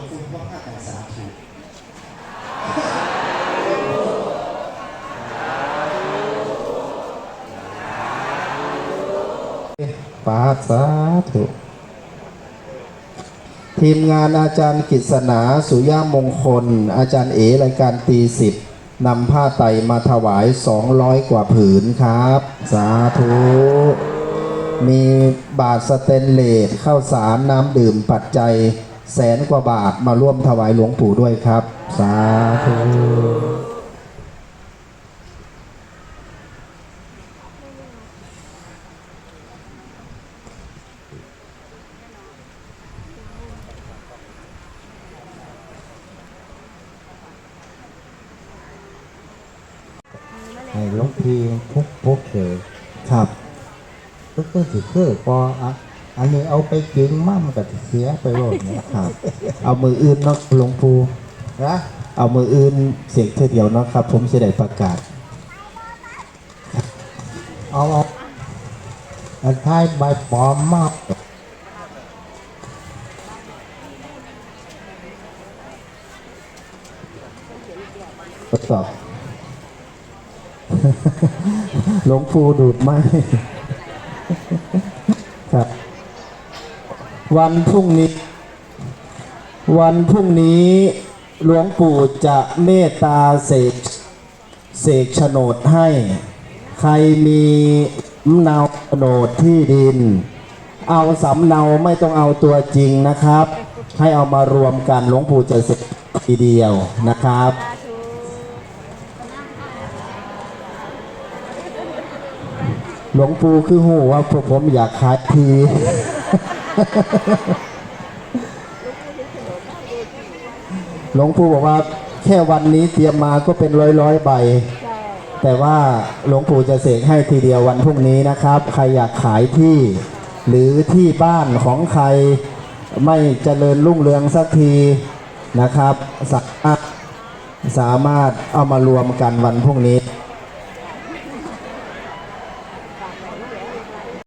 อบคุณพ่อข้าแต่สาธุปาสาธุทีมงานอาจารย์กิศนาสุย่ามงคล อาจารย์เอรายการตีสิบนำผ้าไตมาถวาย 200 กว่าผืนครับ สาธุ มีบาทสเตนเลสเข้าสารน้ำดื่มปัจจัย แสนกว่าบาทมาร่วมถวายหลวงปู่ด้วยครับ สาธุให้หลวงพี่พุกพุกเถอะครับก็คือสิคือพออะ อันนี้เอาไปกินมั่มกับเสียไปโลดเนี่ยครับ เอามืออื่นเนาะหลวงปู่นะเอามืออื่นเสียงเท่เดียวเนาะครับ ผมจะได้ประกาศ เอาเอาอันท้ายใบปลอมมากทดสอบหลวงปู่ดูดไหมครับ วันพรุ่งนี้ วันพรุ่งนี้หลวงปู่จะเมตตาเสกเสกโฉนดให้ ใครมีสำเนาโฉนดที่ดิน เอาสำเนาไม่ต้องเอาตัวจริงนะครับ ให้เอามารวมกันหลวงปู่จะเสกทีเดียวนะครับหลวงปู่คือหูว่าพวกผมอยากขายที หลวงปู่บอกว่าแค่วันนี้เตรียมมาก็เป็นร้อยร้อยใบ แต่ว่าหลวงปู่จะเสกให้ทีเดียววันพรุ่งนี้นะครับ ใครอยากขายที่ หรือที่บ้านของใครไม่เจริญรุ่งเรืองสักทีนะครับสามารถสามารถเอามารวมกันวันพรุ่งนี้